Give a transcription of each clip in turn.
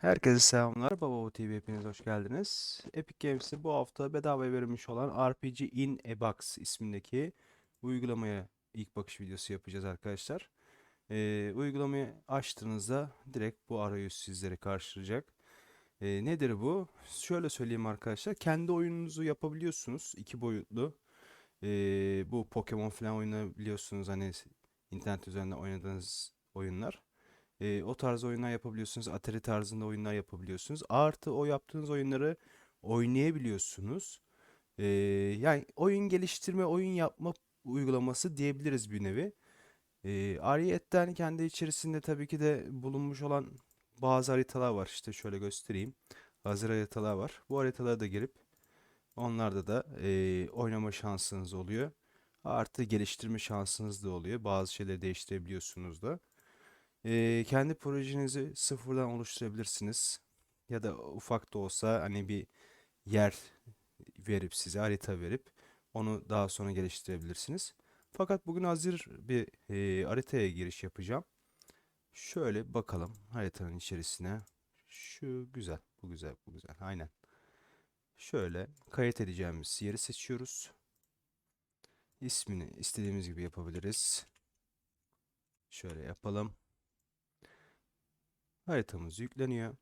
Herkese selamlar. Baba TV hepiniz hoş geldiniz. Epic Games'te bu hafta bedava verilmiş olan RPG in a Box ismindeki uygulamaya ilk bakış videosu yapacağız arkadaşlar. Ee, uygulamayı açtığınızda direkt bu arayüz sizleri karşılayacak. Ee, nedir bu? Şöyle söyleyeyim arkadaşlar. Kendi oyununuzu yapabiliyorsunuz. iki boyutlu. Ee, bu Pokemon falan oynayabiliyorsunuz. Hani internet üzerinde oynadığınız oyunlar. E, o tarz oyunlar yapabiliyorsunuz. Atari tarzında oyunlar yapabiliyorsunuz. Artı o yaptığınız oyunları oynayabiliyorsunuz. E, yani oyun geliştirme, oyun yapma uygulaması diyebiliriz bir nevi. E, ayrıyetten kendi içerisinde tabii ki de bulunmuş olan bazı haritalar var. İşte şöyle göstereyim. Hazır haritalar var. Bu haritalara da girip onlarda da e, oynama şansınız oluyor. Artı geliştirme şansınız da oluyor. Bazı şeyleri değiştirebiliyorsunuz da. Ee, kendi projenizi sıfırdan oluşturabilirsiniz. Ya da ufak da olsa hani bir yer verip size harita verip onu daha sonra geliştirebilirsiniz. Fakat bugün hazır bir e, haritaya giriş yapacağım. Şöyle bakalım haritanın içerisine. Şu güzel, bu güzel, bu güzel. Aynen. Şöyle kayıt edeceğimiz yeri seçiyoruz. İsmini istediğimiz gibi yapabiliriz. Şöyle yapalım. Haritamız yükleniyor.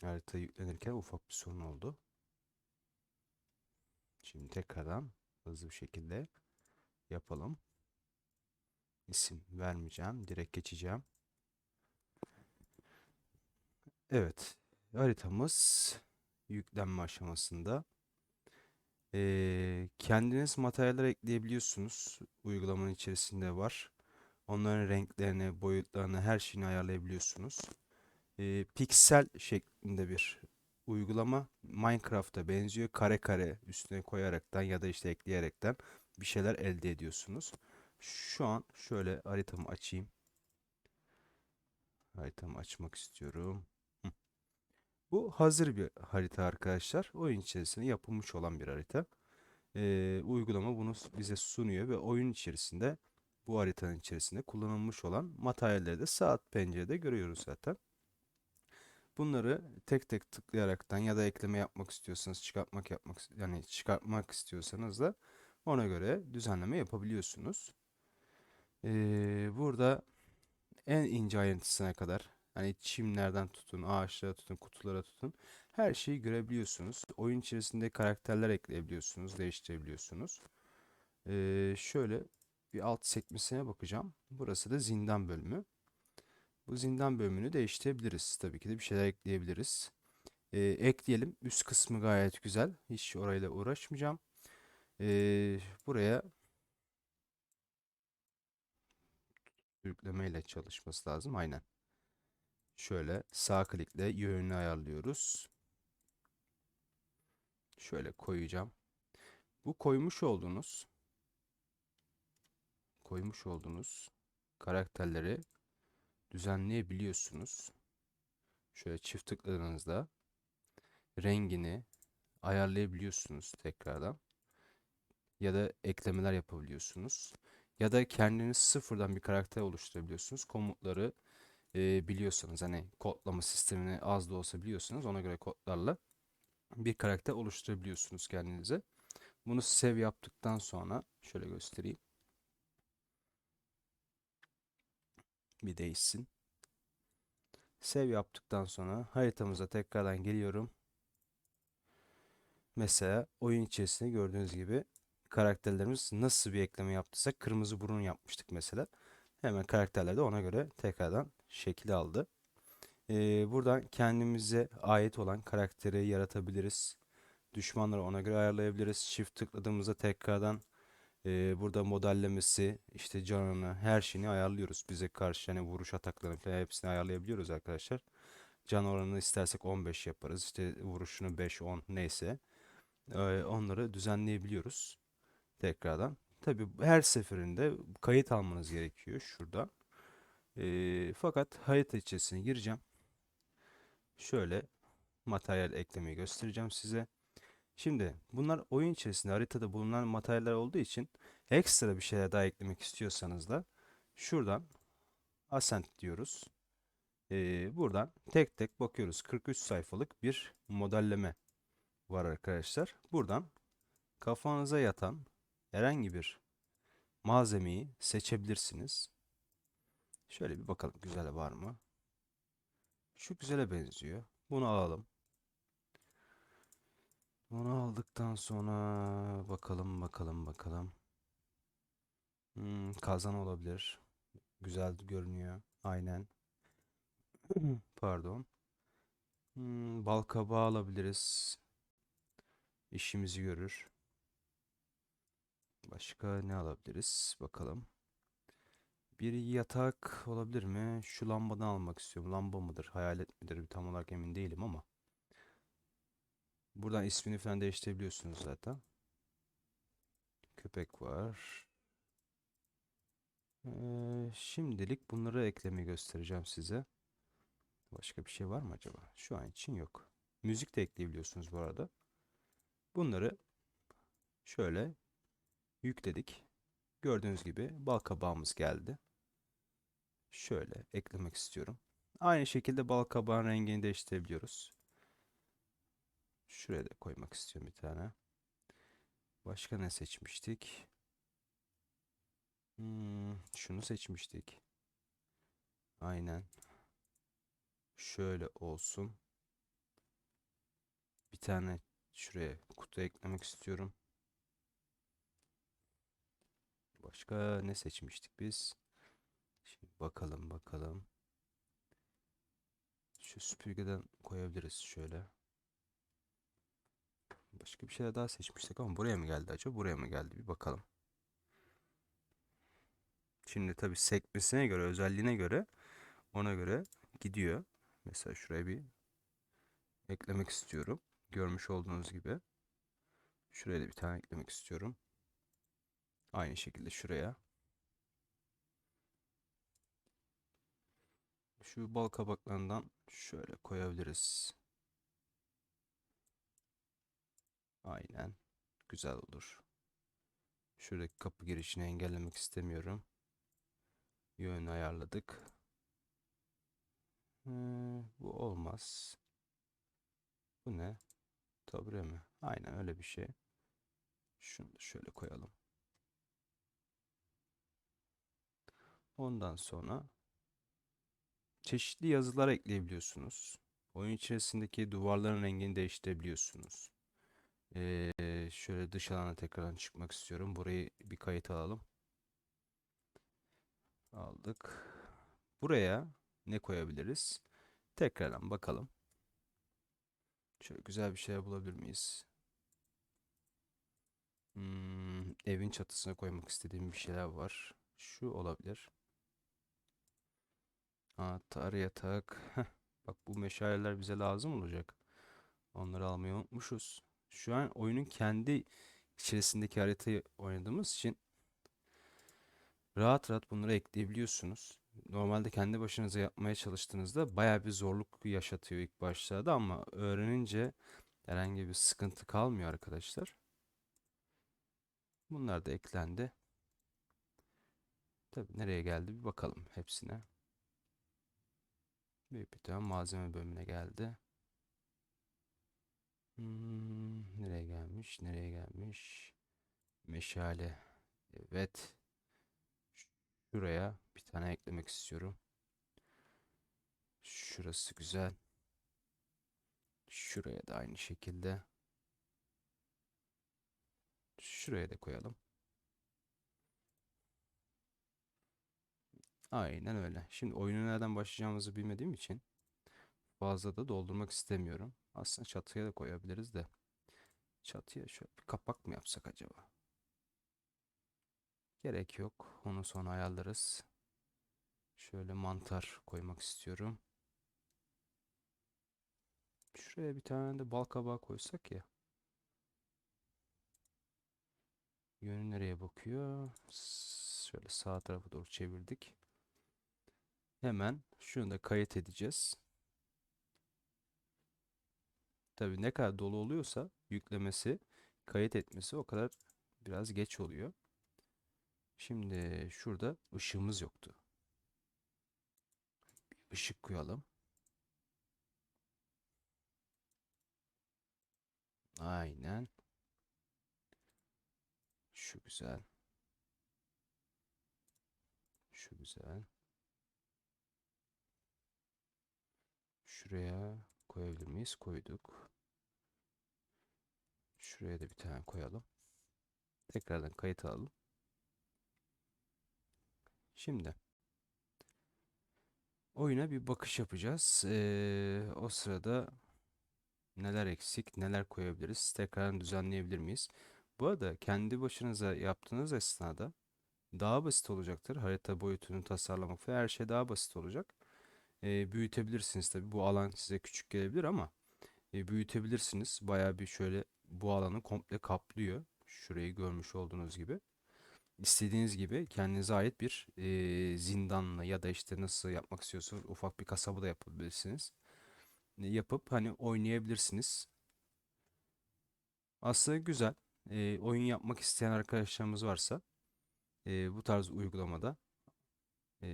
Harita yüklenirken ufak bir sorun oldu. Şimdi tekrardan hızlı bir şekilde yapalım. İsim vermeyeceğim. Direkt geçeceğim. Evet. Haritamız yüklenme aşamasında. Ee, kendiniz materyaller ekleyebiliyorsunuz. Uygulamanın içerisinde var. Onların renklerini, boyutlarını, her şeyini ayarlayabiliyorsunuz. Ee, piksel şeklinde bir uygulama. Minecraft'a benziyor. Kare kare üstüne koyaraktan ya da işte ekleyerekten bir şeyler elde ediyorsunuz. Şu an şöyle haritamı açayım. Haritamı açmak istiyorum. Bu hazır bir harita arkadaşlar. Oyun içerisinde yapılmış olan bir harita. Ee, uygulama bunu bize sunuyor ve oyun içerisinde bu haritanın içerisinde kullanılmış olan materyalleri de saat pencerede görüyoruz zaten. Bunları tek tek tıklayaraktan ya da ekleme yapmak istiyorsanız çıkartmak yapmak yani çıkartmak istiyorsanız da ona göre düzenleme yapabiliyorsunuz. Ee, burada en ince ayrıntısına kadar Hani çimlerden tutun, ağaçlara tutun, kutulara tutun. Her şeyi görebiliyorsunuz. Oyun içerisinde karakterler ekleyebiliyorsunuz, değiştirebiliyorsunuz. Ee, şöyle bir alt sekmesine bakacağım. Burası da zindan bölümü. Bu zindan bölümünü değiştirebiliriz. Tabii ki de bir şeyler ekleyebiliriz. Ee, ekleyelim. Üst kısmı gayet güzel. Hiç orayla uğraşmayacağım. Ee, buraya yüklemeyle çalışması lazım. Aynen. Şöyle sağ klikle yönünü ayarlıyoruz. Şöyle koyacağım. Bu koymuş olduğunuz koymuş olduğunuz karakterleri düzenleyebiliyorsunuz. Şöyle çift tıkladığınızda rengini ayarlayabiliyorsunuz tekrardan. Ya da eklemeler yapabiliyorsunuz. Ya da kendiniz sıfırdan bir karakter oluşturabiliyorsunuz. Komutları e, biliyorsanız hani kodlama sistemini az da olsa biliyorsanız ona göre kodlarla bir karakter oluşturabiliyorsunuz kendinize. Bunu save yaptıktan sonra şöyle göstereyim. Bir değişsin. Save yaptıktan sonra haritamıza tekrardan geliyorum. Mesela oyun içerisinde gördüğünüz gibi karakterlerimiz nasıl bir ekleme yaptıysak kırmızı burun yapmıştık mesela. Hemen karakterler de ona göre tekrardan şekil aldı. Ee, buradan kendimize ait olan karakteri yaratabiliriz. Düşmanları ona göre ayarlayabiliriz. Çift tıkladığımızda tekrardan e, burada modellemesi, işte canını, her şeyini ayarlıyoruz. Bize karşı yani vuruş ataklarını falan hepsini ayarlayabiliyoruz arkadaşlar. Can oranını istersek 15 yaparız. İşte vuruşunu 5-10 neyse. Ee, onları düzenleyebiliyoruz. Tekrardan. Tabii her seferinde kayıt almanız gerekiyor şurada. E, fakat harita içerisine gireceğim. Şöyle materyal eklemeyi göstereceğim size. Şimdi bunlar oyun içerisinde haritada bulunan materyaller olduğu için ekstra bir şeyler daha eklemek istiyorsanız da şuradan Ascent diyoruz. Ee, buradan tek tek bakıyoruz. 43 sayfalık bir modelleme var arkadaşlar. Buradan kafanıza yatan herhangi bir malzemeyi seçebilirsiniz. Şöyle bir bakalım güzel var mı? Şu güzele benziyor. Bunu alalım. Bunu aldıktan sonra bakalım bakalım bakalım. Hmm, kazan olabilir. Güzel görünüyor. Aynen. Pardon. Hmm, bal kabağı alabiliriz. İşimizi görür. Başka ne alabiliriz? Bakalım. Bir yatak olabilir mi? Şu lambadan almak istiyorum. Lamba mıdır? Hayalet midir? Tam olarak emin değilim ama. Buradan ismini falan değiştirebiliyorsunuz zaten. Köpek var. Ee, şimdilik bunları eklemeyi göstereceğim size. Başka bir şey var mı acaba? Şu an için yok. Müzik de ekleyebiliyorsunuz bu arada. Bunları şöyle yükledik. Gördüğünüz gibi bal kabağımız geldi. Şöyle eklemek istiyorum. Aynı şekilde bal kabağın rengini değiştirebiliyoruz. Şuraya da koymak istiyorum bir tane. Başka ne seçmiştik? Hmm, şunu seçmiştik. Aynen. Şöyle olsun. Bir tane şuraya kutu eklemek istiyorum. Başka ne seçmiştik biz? Şimdi bakalım bakalım. Şu süpürgeden koyabiliriz şöyle. Başka bir şeyler daha seçmiştik ama buraya mı geldi acaba? Buraya mı geldi? Bir bakalım. Şimdi tabii sekmesine göre, özelliğine göre ona göre gidiyor. Mesela şuraya bir eklemek istiyorum. Görmüş olduğunuz gibi. Şuraya da bir tane eklemek istiyorum. Aynı şekilde şuraya. Şu bal kabaklarından şöyle koyabiliriz. Aynen. Güzel olur. Şuradaki kapı girişini engellemek istemiyorum. Yönü ayarladık. Hmm, bu olmaz. Bu ne? Tabure mi? Aynen öyle bir şey. Şunu da şöyle koyalım. Ondan sonra çeşitli yazılar ekleyebiliyorsunuz. Oyun içerisindeki duvarların rengini değiştirebiliyorsunuz. Ee, şöyle dış alana tekrardan çıkmak istiyorum. Burayı bir kayıt alalım. Aldık. Buraya ne koyabiliriz? Tekrardan bakalım. Şöyle güzel bir şey bulabilir miyiz? Hmm, evin çatısına koymak istediğim bir şeyler var. Şu olabilir. Anahtar yatak. Heh, bak bu meşaleler bize lazım olacak. Onları almayı unutmuşuz. Şu an oyunun kendi içerisindeki haritayı oynadığımız için rahat rahat bunları ekleyebiliyorsunuz. Normalde kendi başınıza yapmaya çalıştığınızda baya bir zorluk yaşatıyor ilk başlarda ama öğrenince herhangi bir sıkıntı kalmıyor arkadaşlar. Bunlar da eklendi. Tabii nereye geldi bir bakalım hepsine. Büyük bir tane malzeme bölümüne geldi. Hmm, nereye gelmiş? Nereye gelmiş? Meşale. Evet. Şuraya bir tane eklemek istiyorum. Şurası güzel. Şuraya da aynı şekilde. Şuraya da koyalım. Aynen öyle. Şimdi oyunu nereden başlayacağımızı bilmediğim için fazla da doldurmak istemiyorum. Aslında çatıya da koyabiliriz de. Çatıya şöyle bir kapak mı yapsak acaba? Gerek yok. Onu sonra ayarlarız. Şöyle mantar koymak istiyorum. Şuraya bir tane de bal kabağı koysak ya. Yönü nereye bakıyor? Şöyle sağ tarafa doğru çevirdik. Hemen şunu da kayıt edeceğiz. Tabii ne kadar dolu oluyorsa yüklemesi, kayıt etmesi o kadar biraz geç oluyor. Şimdi şurada ışığımız yoktu. Bir ışık koyalım. Aynen. Şu güzel. Şu güzel. Şuraya koyabilir miyiz? Koyduk. Şuraya da bir tane koyalım. Tekrardan kayıt alalım. Şimdi oyuna bir bakış yapacağız. Ee, o sırada neler eksik, neler koyabiliriz, tekrardan düzenleyebilir miyiz? Bu arada kendi başınıza yaptığınız esnada daha basit olacaktır. Harita boyutunu tasarlamak falan her şey daha basit olacak. Ee, büyütebilirsiniz tabii. Bu alan size küçük gelebilir ama e, büyütebilirsiniz. Bayağı bir şöyle bu alanı komple kaplıyor. Şurayı görmüş olduğunuz gibi. İstediğiniz gibi kendinize ait bir e, zindanla ya da işte nasıl yapmak istiyorsanız ufak bir kasaba da yapabilirsiniz. E, yapıp hani oynayabilirsiniz. Aslında güzel. E, oyun yapmak isteyen arkadaşlarımız varsa e, bu tarz uygulamada e,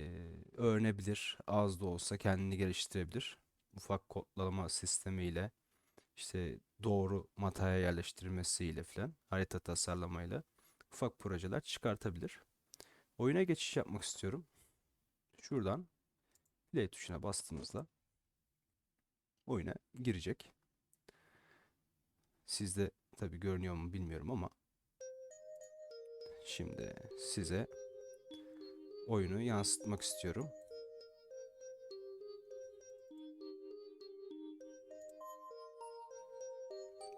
öğrenebilir. Az da olsa kendini geliştirebilir. Ufak kodlama sistemiyle işte doğru materyal yerleştirmesiyle falan harita tasarlamayla ufak projeler çıkartabilir. Oyuna geçiş yapmak istiyorum. Şuradan play tuşuna bastığımızda oyuna girecek. Sizde tabi görünüyor mu bilmiyorum ama şimdi size oyunu yansıtmak istiyorum.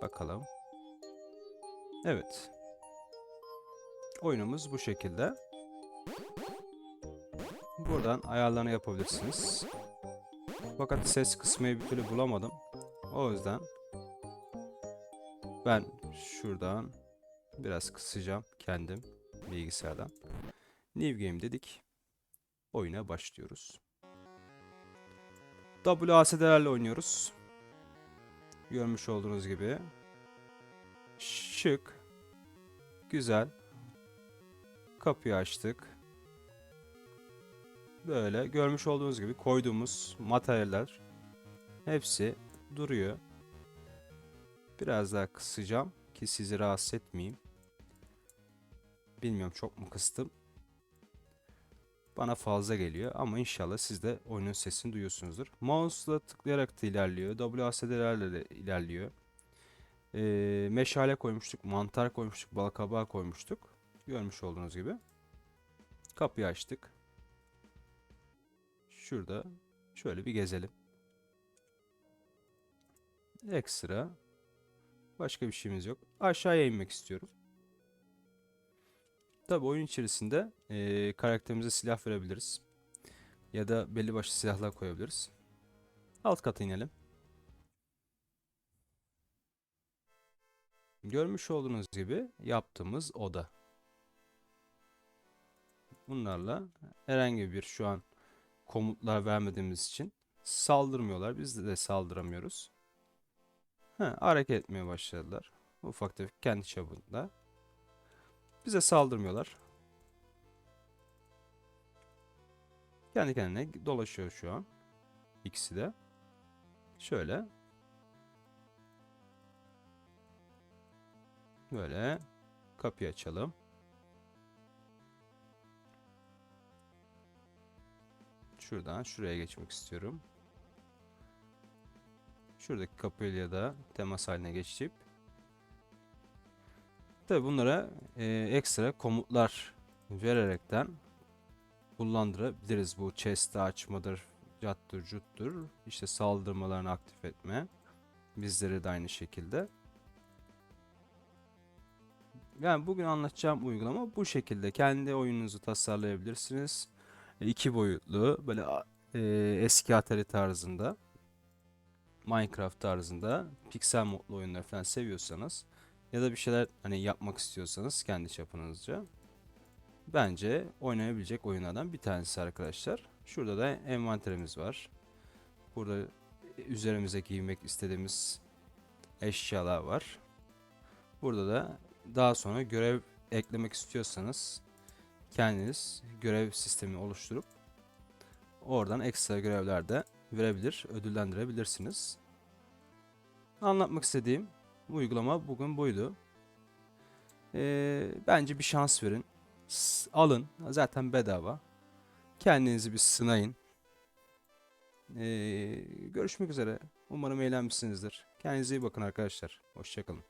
Bakalım. Evet. Oyunumuz bu şekilde. Buradan ayarlarını yapabilirsiniz. Fakat ses kısmayı bir türlü bulamadım. O yüzden ben şuradan biraz kısacağım kendim bilgisayardan. New Game dedik. Oyuna başlıyoruz. WASD'lerle oynuyoruz. Görmüş olduğunuz gibi. Şık. Güzel. Kapıyı açtık. Böyle görmüş olduğunuz gibi koyduğumuz materyaller hepsi duruyor. Biraz daha kısacağım ki sizi rahatsız etmeyeyim. Bilmiyorum çok mu kıstım. Bana fazla geliyor ama inşallah siz de oyunun sesini duyuyorsunuzdur. Mouse'la tıklayarak da ilerliyor. WASD'lerle de ilerliyor. Ee, meşale koymuştuk, mantar koymuştuk, balkabağı koymuştuk. Görmüş olduğunuz gibi. Kapıyı açtık. Şurada şöyle bir gezelim. Ekstra başka bir şeyimiz yok. Aşağıya inmek istiyorum. Tabi oyun içerisinde e, karakterimize silah verebiliriz. Ya da belli başlı silahlar koyabiliriz. Alt kata inelim. Görmüş olduğunuz gibi yaptığımız oda. Bunlarla herhangi bir şu an komutlar vermediğimiz için saldırmıyorlar. Biz de, saldıramıyoruz. Ha, hareket etmeye başladılar. Ufak tefek kendi çapında. Bize saldırmıyorlar. Kendi kendine dolaşıyor şu an. İkisi de. Şöyle. Böyle kapıyı açalım. Şuradan şuraya geçmek istiyorum. Şuradaki kapıyla da temas haline geçip Tabi bunlara e, ekstra komutlar vererekten kullandırabiliriz. Bu chest'i açmadır, cattır, cuttur. İşte saldırmalarını aktif etme. Bizlere de aynı şekilde. Yani bugün anlatacağım uygulama bu şekilde. Kendi oyununuzu tasarlayabilirsiniz. E, iki boyutlu böyle e, eski Atari tarzında Minecraft tarzında piksel modlu oyunlar falan seviyorsanız ya da bir şeyler hani yapmak istiyorsanız kendi çapınızca bence oynayabilecek oyunlardan bir tanesi arkadaşlar. Şurada da envanterimiz var. Burada üzerimize giymek istediğimiz eşyalar var. Burada da daha sonra görev eklemek istiyorsanız kendiniz görev sistemi oluşturup oradan ekstra görevler de verebilir, ödüllendirebilirsiniz. Anlatmak istediğim uygulama bugün buydu. Ee, bence bir şans verin. S- alın. Zaten bedava. Kendinizi bir sınayın. Ee, görüşmek üzere. Umarım eğlenmişsinizdir. Kendinize iyi bakın arkadaşlar. Hoşçakalın.